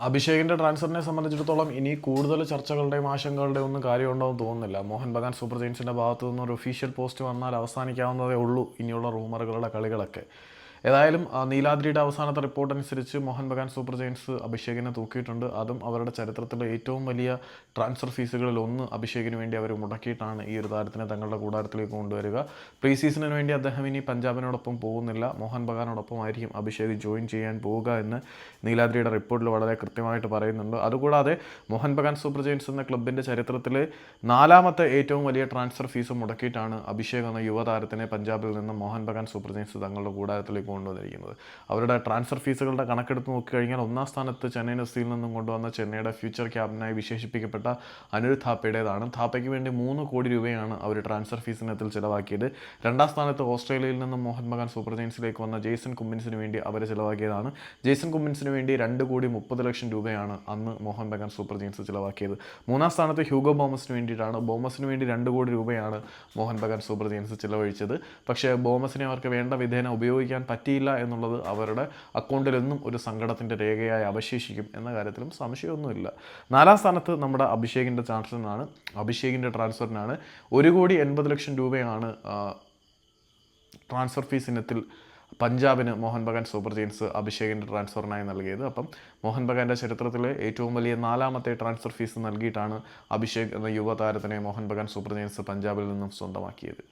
അഭിഷേകിന്റെ ട്രാൻസ്ഫറിനെ സംബന്ധിച്ചിടത്തോളം ഇനി കൂടുതൽ ചർച്ചകളുടെയും ആശങ്കകളുടെയും ഒന്നും കാര്യമുണ്ടോ എന്ന് തോന്നുന്നില്ല. മോഹൻ ബഗാൻ സൂപ്പർ ജെയിൻസിന്റെ ഭാഗത്തു നിന്ന് ഒരു ഒഫീഷ്യൽ പോസ്റ്റ് വന്നാൽ അവസാനിക്കാവുന്നതേ ഉള്ളൂ ഇനിയുള്ള റൂമറുകളുടെ കളികളൊക്കെ. ഏതായാലും നീലാദ്രിയുടെ അവസാനത്തെ റിപ്പോർട്ട് അനുസരിച്ച് മോഹൻ ബഗാൻ സൂപ്പർ ജെയിൻസ് അഭിഷേകിനെ തൂക്കിയിട്ടുണ്ട്. അതും അവരുടെ ചരിത്രത്തിലെ ഏറ്റവും വലിയ ട്രാൻസ്ഫർ ഫീസുകളിൽ ഒന്ന് അഭിഷേകിന് വേണ്ടി അവർ മുടക്കിയിട്ടാണ് ഈ ഒരു താരത്തിനെ തങ്ങളുടെ കൂടാരത്തിലേക്ക് കൊണ്ടുവരിക. പ്രീ സീസണിന് വേണ്ടി അദ്ദേഹം ഇനി പഞ്ചാബിനോടൊപ്പം പോകുന്നില്ല. മോഹൻ ബഗാനോടൊപ്പം ആയിരിക്കും അഭിഷേക് ജോയിൻ ചെയ്യാൻ പോവുക എന്ന് നീലാദ്രിയുടെ റിപ്പോർട്ടിൽ വളരെ കൃത്യമായിട്ട് പറയുന്നുണ്ട്. അതുകൂടാതെ മോഹൻ ബഗാൻ സൂപ്പർ ജെയിൻസ് എന്ന ക്ലബിന്റെ ചരിത്രത്തിലെ നാലാമത്തെ ഏറ്റവും വലിയ ട്രാൻസ്ഫർ ഫീസ് മുടക്കിയിട്ടാണ് അഭിഷേക് എന്ന യുവതാരത്തിനെ പഞ്ചാബിൽ നിന്ന് മോഹൻ ബഗാൻ സൂപ്പർ ജെയിൻസ് തങ്ങളുടെ കൂടാരത്തിലേക്ക് കൊണ്ടുവന്നിരിക്കുന്നത് അവരുടെ ട്രാൻസ്ഫർ ഫീസുകളുടെ കണക്കെടുത്ത് നോക്കിക്കഴിഞ്ഞാൽ ഒന്നാം സ്ഥാനത്ത് ചെന്നൈ എഫ് നിന്നും കൊണ്ടുവന്ന ചെന്നൈയുടെ ഫ്യൂച്ചർ ക്യാപ്റ്റനായി വിശേഷിപ്പിക്കപ്പെട്ട അനിരുദ്ധ് താപ്പയുടേതാണ്. താപ്പയ്ക്ക് വേണ്ടി മൂന്ന് കോടി രൂപയാണ് അവർ ട്രാൻസ്ഫർ ഫീസിനകത്തിൽ ചിലവാക്കിയത്. രണ്ടാം സ്ഥാനത്ത് ഓസ്ട്രേലിയയിൽ നിന്നും മോഹൻ ബഗാൻ സൂപ്പർ ജെയിൻസിലേക്ക് വന്ന ജെയ്സൺ കുമ്മിൻസിന് വേണ്ടി അവർ ചിലവാക്കിയതാണ്. ജെയ്സൺ കുമ്മിൻസിന് വേണ്ടി രണ്ട് കോടി മുപ്പത് ലക്ഷം രൂപയാണ് അന്ന് മോഹൻ സൂപ്പർ ജെയിൻസ് ചിലവാക്കിയത്. മൂന്നാം സ്ഥാനത്ത് ഹ്യൂഗോ ബോമസിന് വേണ്ടിയിട്ടാണ് ബോമസിന് വേണ്ടി രണ്ട് കോടി രൂപയാണ് മോഹൻ ബഗാൻ സൂപ്പർ ജെയിൻസ് ചിലവഴിച്ചത്. പക്ഷേ ബോമസിനെ അവർക്ക് വേണ്ട വിധേന ഉപയോഗിക്കാൻ പറ്റിയില്ല എന്നുള്ളത് അവരുടെ അക്കൗണ്ടിൽ എന്നും ഒരു സങ്കടത്തിന്റെ രേഖയായി അവശേഷിക്കും എന്ന കാര്യത്തിലും സംശയമൊന്നുമില്ല. നാലാം സ്ഥാനത്ത് നമ്മുടെ അഭിഷേകിന്റെ ട്രാൻസ്ഫറിനാണ് അഭിഷേകിന്റെ ട്രാൻസ്ഫറിനാണ്. ഒരു കോടി എൺപത് ലക്ഷം രൂപയാണ് ട്രാൻസ്ഫർ ഫീസ് ഇനത്തിൽ പഞ്ചാബിന് മോഹൻ ബഗാൻ സൂപ്പർ ജെയിൻസ് അഭിഷേകിന്റെ ട്രാൻസ്ഫറിനായി നൽകിയത്. അപ്പം മോഹൻ ബഗാന്റെ ചരിത്രത്തിലെ ഏറ്റവും വലിയ നാലാമത്തെ ട്രാൻസ്ഫർ ഫീസ് നൽകിയിട്ടാണ് അഭിഷേക് എന്ന യുവതാരത്തിനെ മോഹൻ ബഗാൻ സൂപ്പർ ജെയിൻസ് പഞ്ചാബിൽ നിന്നും സ്വന്തമാക്കിയത്.